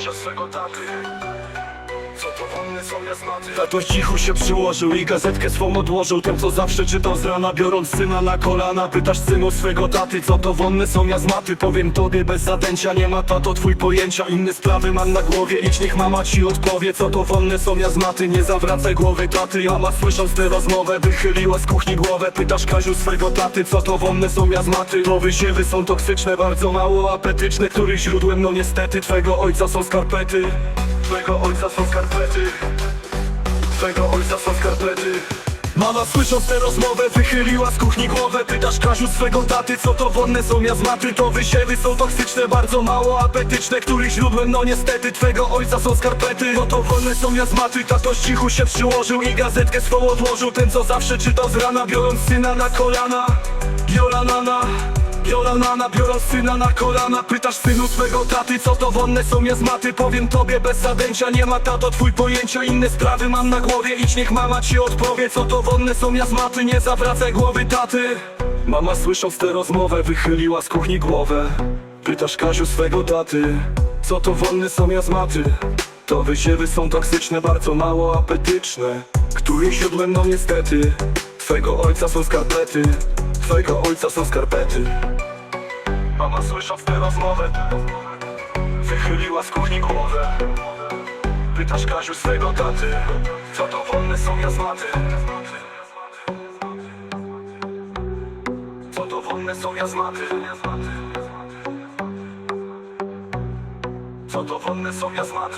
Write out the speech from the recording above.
Kasia swego taty Co to Tatoś cichu się przyłożył i gazetkę swą odłożył. Tym co zawsze czytał z rana biorąc syna na kolana. Pytasz synu swego taty co to wonne są jazmaty Powiem tobie bez zadęcia nie ma tato twój pojęcia. Inne sprawy mam na głowie idź niech mama ci odpowie Co to wonne są jazmaty nie zawracaj głowy taty Mama słysząc tę rozmowę wychyliła z kuchni głowę. Pytasz Kaziu swego taty co to wonne są jazmaty To wysiewy są toksyczne bardzo mało apetyczne. Których źródłem no niestety twego ojca są skarpety. Twego ojca są Mama słysząc tę rozmowę wychyliła z kuchni głowę. Pytasz Kaziu swego taty co to wonne są jazmaty To wysiewy są toksyczne, bardzo mało apetyczne. Których źródłem no niestety twego ojca są skarpety. No to wolne są jazmaty, tatoś cichu się przyłożył I gazetkę swą odłożył, ten co zawsze czytał z rana Biorąc syna na kolana, Biolanana Biolanana, biorąc syna na kolana. Pytasz synu swego taty, co to wonne są jazmaty Powiem tobie bez zadęcia, nie ma tato twój pojęcia Inne sprawy mam na głowie, idź niech mama ci odpowie Co to wonne są jazmaty, nie zawracaj głowy taty. Mama słysząc tę rozmowę wychyliła z kuchni głowę. Pytasz Kaziu swego taty Co to wonne są jazmaty To wysiewy są toksyczne, bardzo mało apetyczne. Których źródłem no niestety. Twego ojca są skarpety Twojego ojca są skarpety. Mama słysząc tę rozmowę. Wychyliła z kuchni głowę. Pytasz Kaziu swego taty. Co to wolne są jazmaty. Co to wolne są jazmaty. Co to wolne są jazmaty